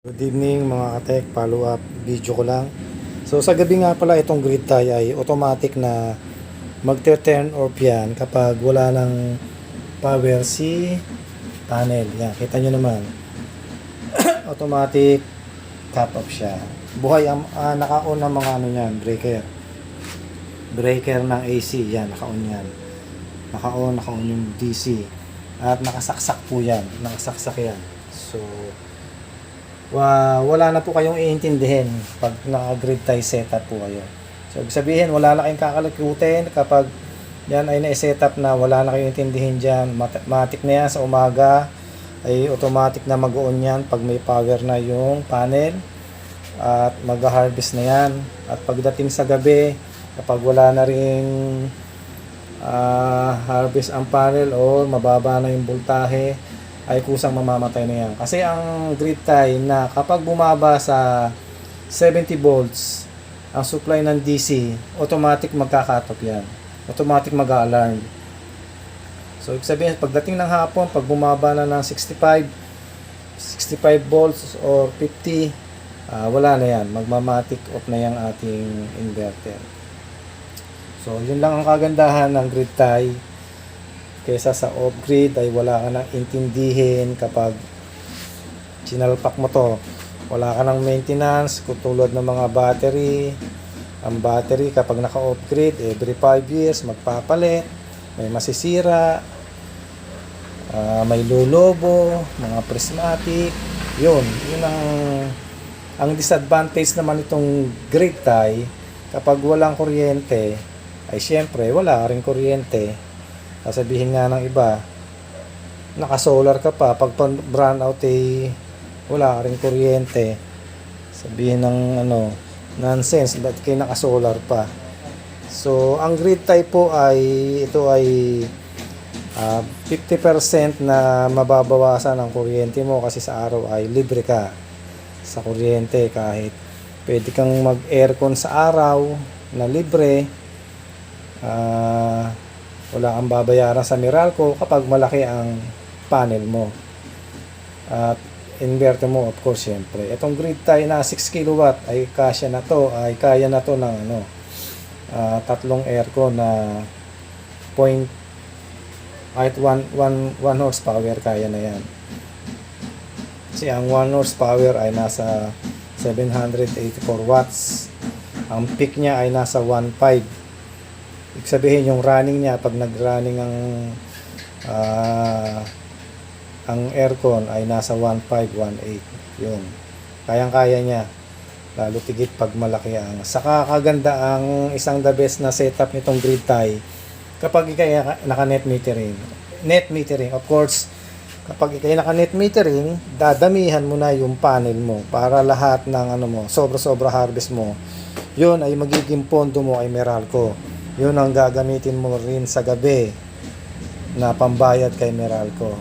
Good evening mga katek, follow up video ko lang. So sa gabi nga pala itong grid tie ay automatic na magte-turn off yan kapag wala ng power si panel. Yan, kita nyo naman. automatic cut off siya. Buhay ang ah, naka-on ang mga ano yan, breaker. Breaker ng AC, yan, naka-on yan. Naka-on, naka-on yung DC. At nakasaksak po yan, nakasaksak yan. So, wa wala na po kayong iintindihin pag naka-grid tie setup po kayo. So, ibig sabihin, wala na kayong kakalikutin kapag yan ay na-setup na wala na kayong intindihin dyan. Mat- Matic na yan sa umaga ay automatic na mag-on yan pag may power na yung panel at mag-harvest na yan. At pagdating sa gabi, kapag wala na rin ah, harvest ang panel o mababa na yung voltahe, ay kusang mamamatay na yan. Kasi ang grid tie na kapag bumaba sa 70 volts ang supply ng DC, automatic magkakatop yan. Automatic mag-alarm. So, ibig sabihin, pagdating ng hapon, pag bumaba na ng 65, 65 volts or 50, ah, wala na yan. Magmamatic off na yung ating inverter. So, yun lang ang kagandahan ng grid tie kaysa sa off-grid ay wala ka nang intindihin kapag sinalpak mo to. Wala ka ng maintenance, katulad ng mga battery. Ang battery kapag naka-off-grid, every 5 years magpapalit, may masisira, ah, may lulobo, mga prismatic. Yun, yun ang ang disadvantage naman itong grid tie kapag walang kuryente ay syempre wala ka rin kuryente Sasabihin nga ng iba, naka-solar ka pa, pag pan- brownout eh, wala ka rin kuryente. Sabihin ng ano, nonsense, ba't kayo naka-solar pa? So, ang grid tie po ay, ito ay ah, 50% na mababawasan ang kuryente mo kasi sa araw ay libre ka sa kuryente kahit pwede kang mag-aircon sa araw na libre. Ah, wala kang babayaran sa Meralco kapag malaki ang panel mo. At inverter mo of course syempre. Itong grid tie na 6 kW ay kasya na to, ay kaya na to ng ano, ah, tatlong aircon na point kahit 1 1 1 horsepower kaya na yan. Kasi ang 1 horsepower ay nasa 784 watts. Ang peak niya ay nasa 1.5 Ibig sabihin yung running niya pag nag-running ang ah, ang aircon ay nasa 1518. Yun. Kayang-kaya niya. Lalo tigit pag malaki ang. Saka kaganda ang isang the best na setup nitong grid tie kapag ikay naka net metering. Net metering, of course, kapag ikay naka net metering, dadamihan mo na yung panel mo para lahat ng ano mo, sobra-sobra harvest mo. Yun ay magiging pondo mo ay Meralco yun ang gagamitin mo rin sa gabi na pambayad kay Meralco.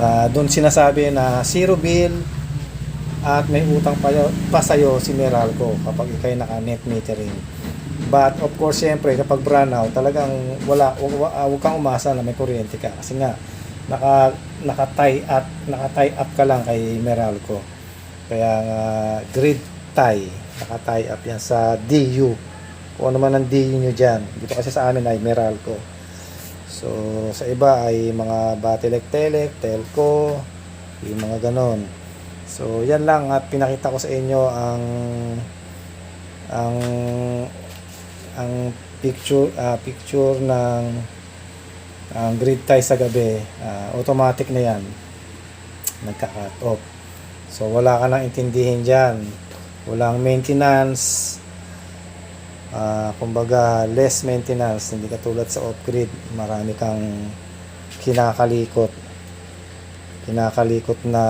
Na doon sinasabi na zero bill at may utang pa, pa sa'yo si Meralco kapag ikay naka net metering. But of course, siyempre, kapag brownout, talagang wala, wag, wag, wag kang umasa na may kuryente ka. Kasi nga, naka, naka-tie up, naka-tie up ka lang kay Meralco. Kaya nga, grid tie, naka-tie up yan sa DU kung ano man ang DU nyo dyan. Dito kasi sa amin ay Meralco. So, sa iba ay mga Batelec-Telec, Telco, yung mga ganon. So, yan lang at pinakita ko sa inyo ang ang ang picture ah, picture ng ang grid tie sa gabi. Ah, automatic na yan. Nagka-cut off. So, wala ka nang intindihin dyan. Walang maintenance, Ah, kumbaga less maintenance hindi katulad sa off-grid. Marami kang kinakalikot. Kinakalikot na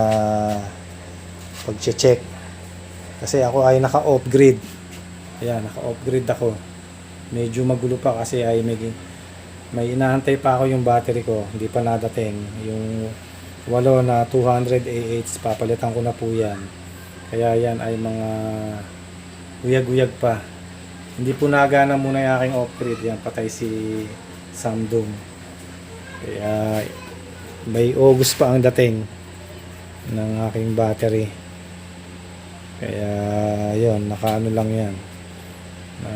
pag-check kasi ako ay naka off-grid ayan naka off-grid ako. Medyo magulo pa kasi ay may may inaantay pa ako yung battery ko. Hindi pa nadating. Yung walo na 200 AH papalitan ko na po yan. Kaya yan ay mga uyag-uyag pa hindi po nagana muna yung aking off-grid. Yan, patay si Samdung. Kaya, by August pa ang dating ng aking battery. Kaya yon nakaano lang yan. Na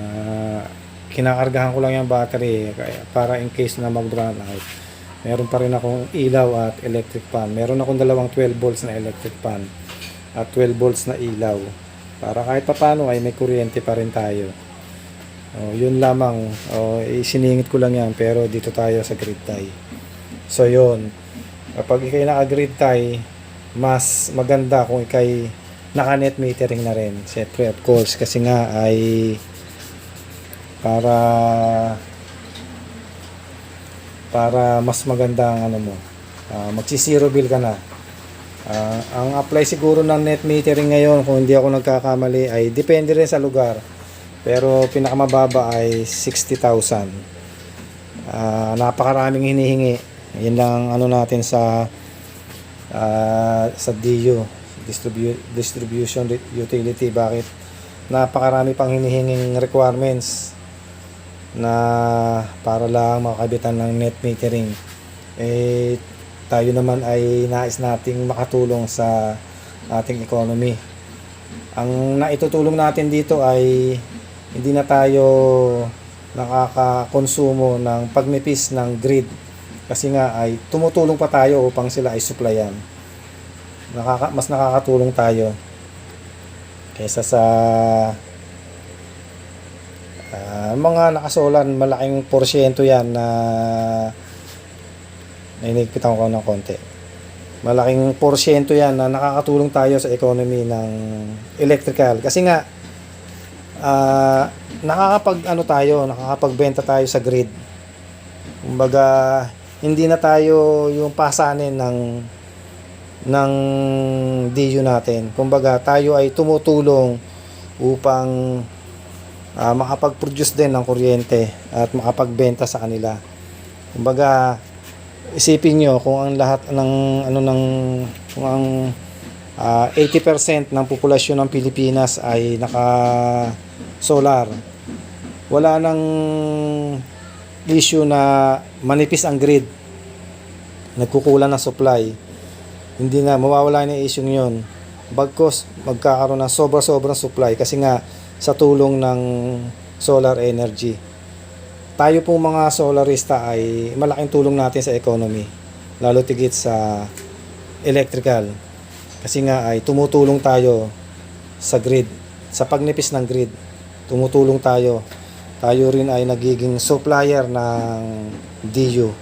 kinakargahan ko lang yung battery kaya para in case na mag-run out. Meron pa rin akong ilaw at electric fan. Meron akong dalawang 12 volts na electric fan at 12 volts na ilaw. Para kahit papano ay may kuryente pa rin tayo. Oh, yun lamang. Oh, isiningit ko lang yan pero dito tayo sa grid tie. So yun. Kapag ikay naka-grid tie, mas maganda kung ikay naka-net metering na rin. Siyempre, of course, kasi nga ay para para mas maganda ang ano mo. Ah, magsi-zero bill ka na. Ah, ang apply siguro ng net metering ngayon, kung hindi ako nagkakamali, ay depende rin sa lugar. Pero pinakamababa ay 60,000. Ah, napakaraming hinihingi. Yan lang ano natin sa ah, sa DU, distribu- distribution utility. Bakit? Napakarami pang hinihinging requirements na para lang makabitan ng net metering. Eh, tayo naman ay nais nating makatulong sa ating economy. Ang naitutulong natin dito ay hindi na tayo nakakakonsumo ng pagnipis ng grid. Kasi nga ay tumutulong pa tayo upang sila ay supplyan. Nakaka, mas nakakatulong tayo kaysa sa ah, mga nakasolan malaking porsyento yan na nainigpitan ko ng konti. Malaking porsyento yan na nakakatulong tayo sa economy ng electrical. Kasi nga ah, nakakapag ano tayo nakakapagbenta tayo sa grid kumbaga hindi na tayo yung pasanin ng ng DU natin kumbaga tayo ay tumutulong upang ah, makapag-produce din ng kuryente at makapagbenta sa kanila. Kumbaga, isipin nyo kung ang lahat ng ano ng kung ang ah, 80% ng populasyon ng Pilipinas ay naka solar. Wala nang issue na manipis ang grid. Nagkukulang ng supply. Hindi na mawawala na issue yun. Bagkos magkakaroon ng sobra-sobrang supply kasi nga sa tulong ng solar energy. Tayo pong mga solarista ay malaking tulong natin sa economy. Lalo tigit sa electrical. Kasi nga ay tumutulong tayo sa grid. Sa pagnipis ng grid. Tumutulong tayo. Tayo rin ay nagiging supplier ng DU.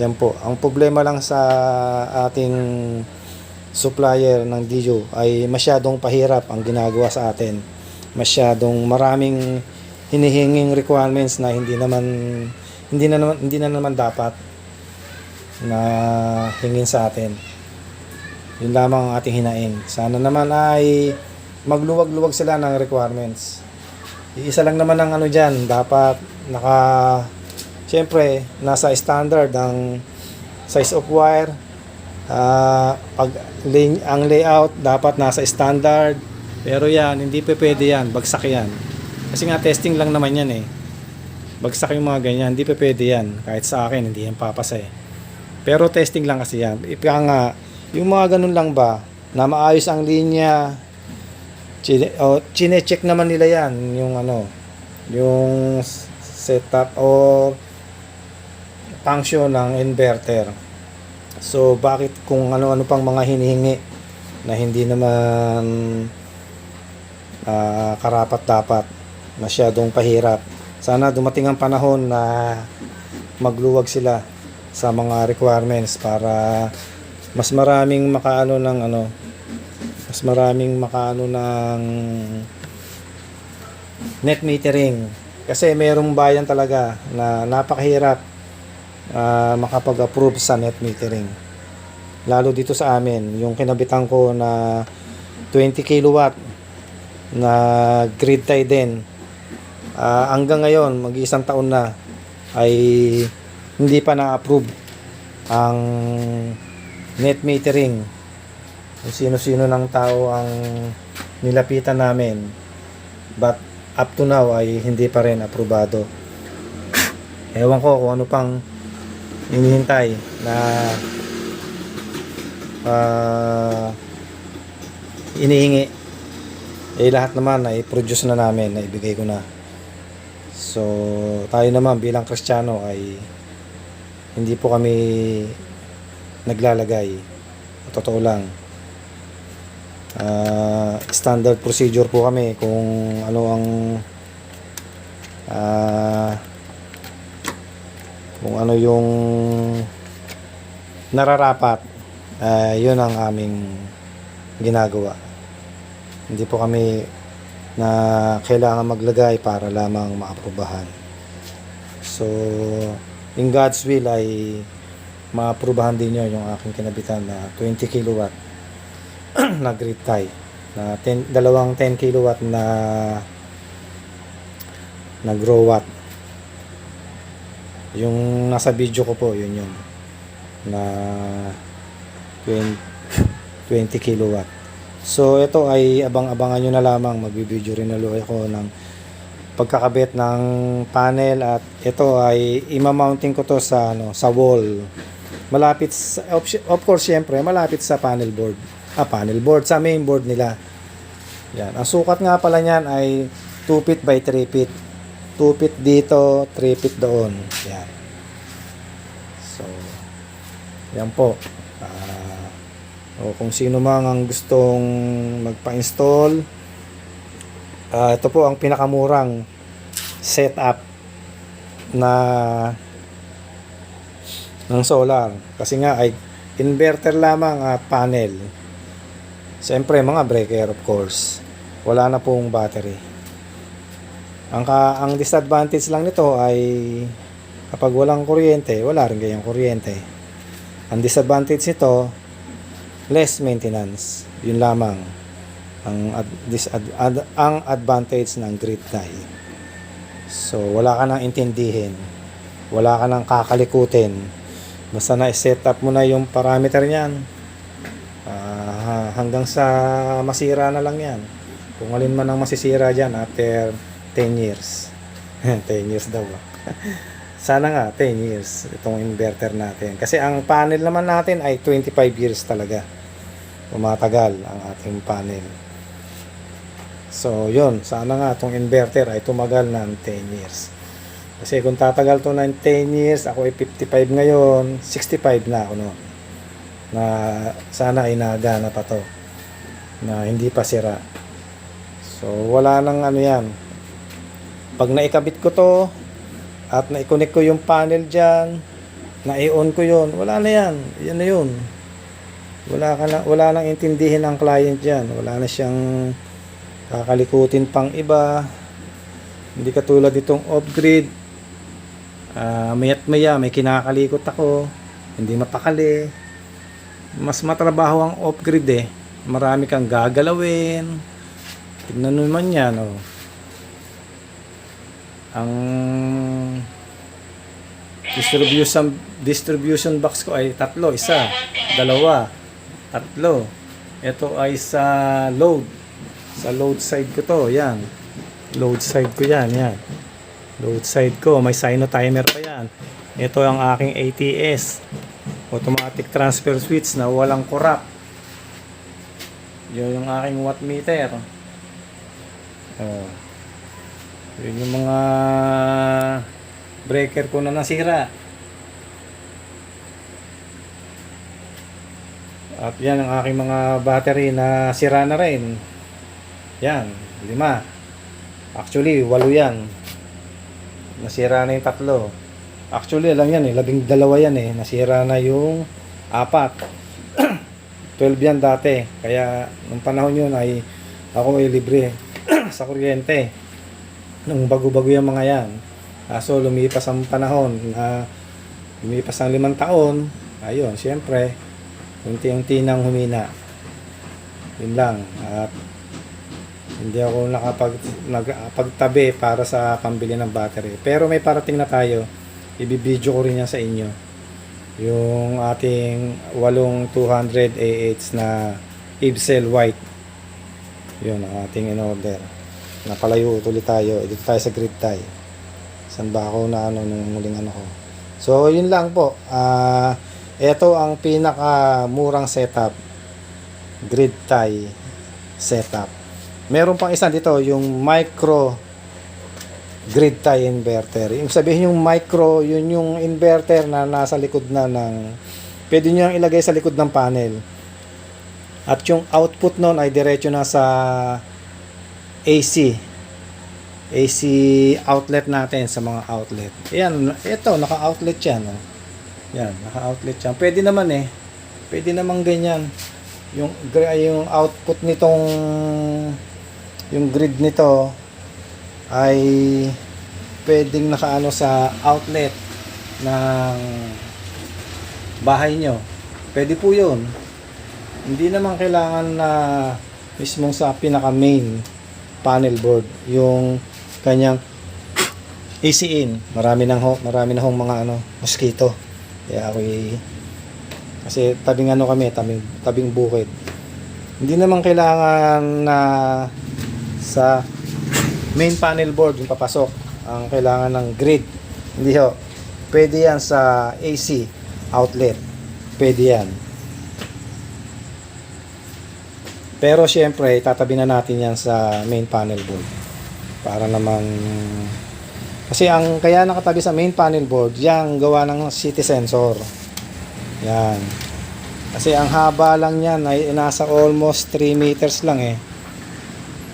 Yan po. Ang problema lang sa ating supplier ng DU ay masyadong pahirap ang ginagawa sa atin. Masyadong maraming hinihinging requirements na hindi naman hindi na naman hindi na naman dapat na hingin sa atin. Yun lamang ang ating hinaing. Sana naman ay magluwag-luwag sila ng requirements. Iisa lang naman ang ano diyan, dapat naka Siyempre, nasa standard ang size of wire, Ah, pag lay, ang layout dapat nasa standard. Pero yan, hindi pa pwede yan, bagsak yan. Kasi nga testing lang naman yan eh. Bagsak yung mga ganyan, hindi pa pwede yan. Kahit sa akin, hindi yan papasa eh. Pero testing lang kasi yan. Ipaka nga, yung mga ganun lang ba, na maayos ang linya, chine, oh, chine-check naman nila yan, yung ano, yung setup o function ng inverter. So bakit kung ano-ano pang mga hinihingi na hindi naman ah, karapat dapat masyadong pahirap. Sana dumating ang panahon na magluwag sila sa mga requirements para mas maraming makaano ng ano mas maraming makaano ng net metering kasi mayroong bayan talaga na napakahirap ah, makapag-approve sa net metering. Lalo dito sa amin, yung kinabitan ko na 20 kilowatt na grid tie din. Ah, hanggang ngayon, mag-isang taon na ay hindi pa na-approve ang net metering. Kung sino-sino ng tao ang nilapitan namin. But up to now ay hindi pa rin aprobado. Ewan ko kung ano pang hinihintay na ah, inihingi Eh lahat naman ay produce na namin, na ibigay ko na. So, tayo naman bilang Kristiyano ay hindi po kami naglalagay. Totoo lang. Ah, standard procedure po kami kung ano ang ah, kung ano yung nararapat. ah, yun ang aming ginagawa. Hindi po kami na kailangan maglagay para lamang maaprubahan. So, in God's will ay maaprubahan din nyo yung aking kinabitan na 20 kilowatt na grid tie. Na 10, dalawang 10 kilowatt na na grow watt. Yung nasa video ko po yun yun. Na 20, 20 kilowatt. So ito ay abang-abangan nyo na lamang. Magbibideo rin na ako ng pagkakabit ng panel. At ito ay ima-mounting ko to sa ano sa wall. Malapit sa, of course syempre malapit sa panel board ah panel board. Sa main board nila. Yan. Ang sukat nga pala niyan ay 2 feet by 3 feet. 2 feet dito 3 feet doon. Yan. So yan po. Ah, o kung sino mang ang gustong magpa-install. Ah, ito po ang pinakamurang setup na ng solar. Kasi nga ay inverter lamang at panel siyempre mga breaker of course. Wala na pong battery. Ang ka, ang disadvantage lang nito ay kapag walang kuryente wala rin kayong kuryente. Ang disadvantage nito less maintenance. Yun lamang ang ad, dis, ad, ang advantage ng grid tie so wala ka nang intindihin. Wala ka nang kakalikutin. Basta na-set up mo na yung parameter niyan. Hanggang sa masira na lang yan. Kung alin man ang masisira dyan after 10 years. 10 years daw. Sana nga 10 years itong inverter natin. Kasi ang panel naman natin ay 25 years talaga. Tumatagal ang ating panel. So, yun. Sana nga itong inverter ay tumagal ng 10 years. Kasi kung tatagal to ng 10 years, ako ay 55 ngayon, 65 na ako noon. Na sana ay nagana pa to. Na hindi pa sira. So wala nang ano yan. Pag naikabit ko to, at naikonnect ko yung panel dyan, na-on ko yon wala na yan. Yan na yun. Wala, ka na, wala nang intindihin ang client dyan. Wala na siyang kakalikutin pang iba. Hindi katulad itong off-grid Ah, mayat maya may kinakalikot ako hindi mapakali mas matrabaho ang off-grid eh. Marami kang gagalawin. Tignan naman yan oh. ang distribution distribution box ko ay tatlo isa dalawa tatlo. Ito ay sa load. Sa load side ko to yan. Load side ko yan yan. Load side ko may sino timer pa yan. Ito ang aking ATS automatic transfer switch na walang corrupt yun yung aking watt meter. Oh. yun yung mga breaker ko na nasira. At yan ang aking mga battery na sira na rin. Yan lima. Actually walo yan. Nasira na yung tatlo. Actually, alam yan eh, labing dalawa yan eh, nasira na yung apat. 12 yan dati. Kaya, nung panahon yun ay ako ay libre sa kuryente. Nung bago-bago yung mga yan. Kaso, lumipas ang panahon na lumipas ang limang taon, ayun, siyempre, unti-unti nang humina. Yun lang. At hindi ako nakapag nagpagtabi para sa pambili ng battery. Pero may parating na tayo. Ibibideo ko rin yan sa inyo. Yung ating walong 200 AH na Ibsel White. Yun ang ating in-order. Napalayo ulit tayo. Dito tayo sa grid tie. San ba ako na ano nung muling ano ko. So, yun lang po. Ah, ito ang pinaka murang setup. Grid tie setup Meron pang isa dito, yung micro grid tie inverter. Yung sabihin yung micro, yun yung inverter na nasa likod na ng pwede nyo yung ilagay sa likod ng panel. At yung output nun ay diretso na sa AC. AC outlet natin sa mga outlet. Yan, ito, naka-outlet yan. Oh. Yan, naka-outlet yan. Pwede naman eh. Pwede naman ganyan. Yung, yung output nitong yung grid nito ay pwedeng nakaano sa outlet ng bahay nyo. Pwede po yun. Hindi naman kailangan na mismong sa pinaka main panel board yung kanyang AC in. Marami nang marami na hong mga ano, mosquito. Kaya ako kasi tabing ano kami, tabing, tabing bukid. Hindi naman kailangan na sa main panel board yung papasok. Ang kailangan ng grid. Hindi ho. Pwede yan sa AC outlet. Pwede yan. Pero syempre, tatabi na natin yan sa main panel board. Para naman kasi ang kaya nakatabi sa main panel board, yang gawa ng city sensor. Yan. Kasi ang haba lang yan ay nasa almost 3 meters lang eh.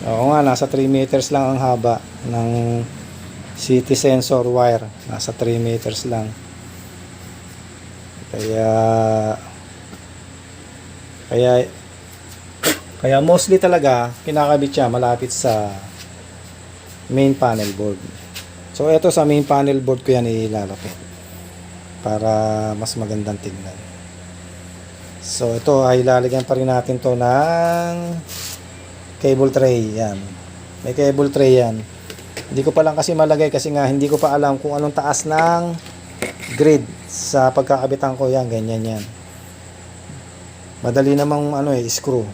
Oo nga, nasa 3 meters lang ang haba ng city sensor wire. Nasa 3 meters lang. Kaya kaya kaya mostly talaga kinakabit siya malapit sa main panel board. So ito sa main panel board ko yan ilalapit para mas magandang tingnan. So ito ay lalagyan pa rin natin to ng cable tray yan. May cable tray yan. Hindi ko pa lang kasi malagay kasi nga hindi ko pa alam kung anong taas ng grid sa pagkakabitan ko yan ganyan yan. Madali namang ano eh screw.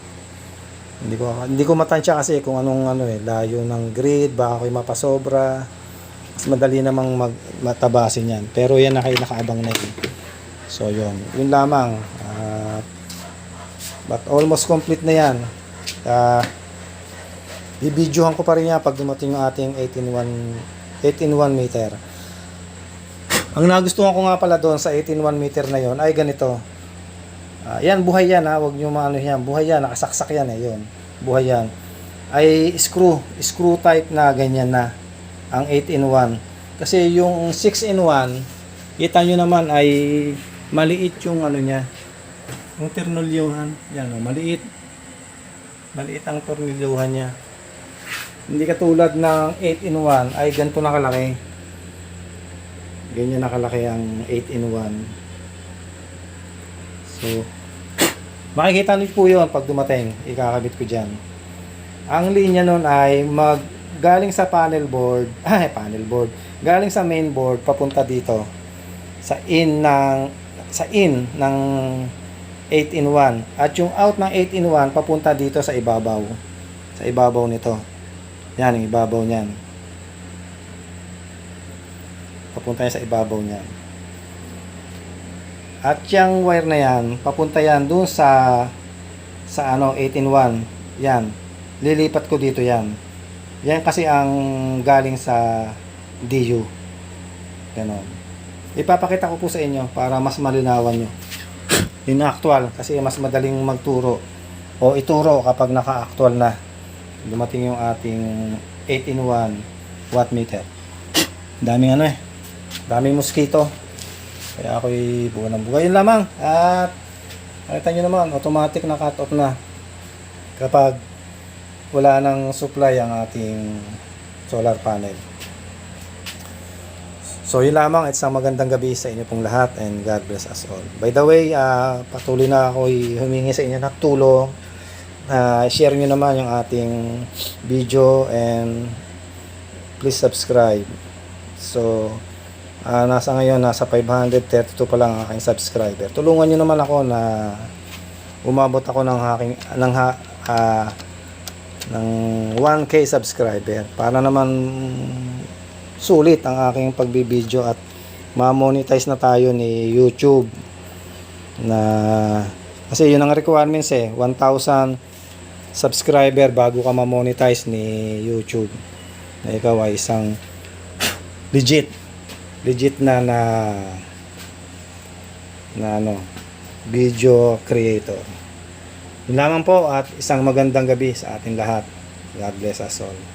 Hindi ko hindi ko matansya kasi kung anong ano eh layo ng grid baka ako'y mapasobra. Mas madali namang mag, matabasin yan. Pero yan na kayo nakaabang na yun. So yun, yun lamang. Ah, but almost complete na yan. Uh, Bibidyohan ko pa rin yan pag dumating yung ating 18-1 18-1 meter. Ang nagustuhan ko nga pala doon sa 18-1 meter na yon ay ganito. Ah, yan, buhay yan ha. Huwag nyo maano yan. Buhay yan. Nakasaksak yan eh. Yun. Buhay yan. Ay screw. Screw type na ganyan na. Ang 8-in-1. Kasi yung 6-in-1, kita nyo naman ay maliit yung ano niya. Yung tornilyuhan. Yan o. Maliit. Maliit ang tornilyuhan niya. Hindi katulad ng 8-in-1 ay ganito nakalaki. Ganyan nakalaki ang 8-in-1. So, makikita niyo po yun pag dumating. Ikakabit ko dyan. Ang linya nun ay mag galing sa panel board, ay panel board, galing sa main board papunta dito sa in ng sa in ng 8 in 1 at yung out ng 8 in 1 papunta dito sa ibabaw sa ibabaw nito yan yung ibabaw niyan. Papunta yan sa ibabaw niyan. At yung wire na yan papunta yan dun sa sa ano 8 in 1 yan. Lilipat ko dito yan. Yan kasi ang galing sa DU ganon. Ipapakita ko po sa inyo para mas malinawan nyo. Yung actual kasi mas madaling magturo o ituro kapag naka-actual na dumating yung ating 8 in 1 watt meter. Daming ano eh. Daming mosquito. Kaya ako'y buo ng buhay. Yun lamang. At nakita nyo naman automatic na cut off na. Kapag wala nang supply ang ating solar panel. So yun lamang, isang magandang gabi sa inyo pong lahat and God bless us all. By the way, ah, patuloy na ako humingi sa inyo ng tulong. Ah, share nyo naman yung ating video and please subscribe. So, ah, nasa ngayon, nasa 532 pa lang ang aking subscriber. Tulungan nyo naman ako na umabot ako ng aking ng ha, ah, ng 1k subscriber para naman sulit ang aking pagbibideo at ma-monetize na tayo ni YouTube na kasi yun ang requirements eh 1,000 subscriber bago ka ma-monetize ni YouTube. Na ikaw ay isang legit legit na na na ano video creator. Yun lamang po at isang magandang gabi sa ating lahat. God bless us all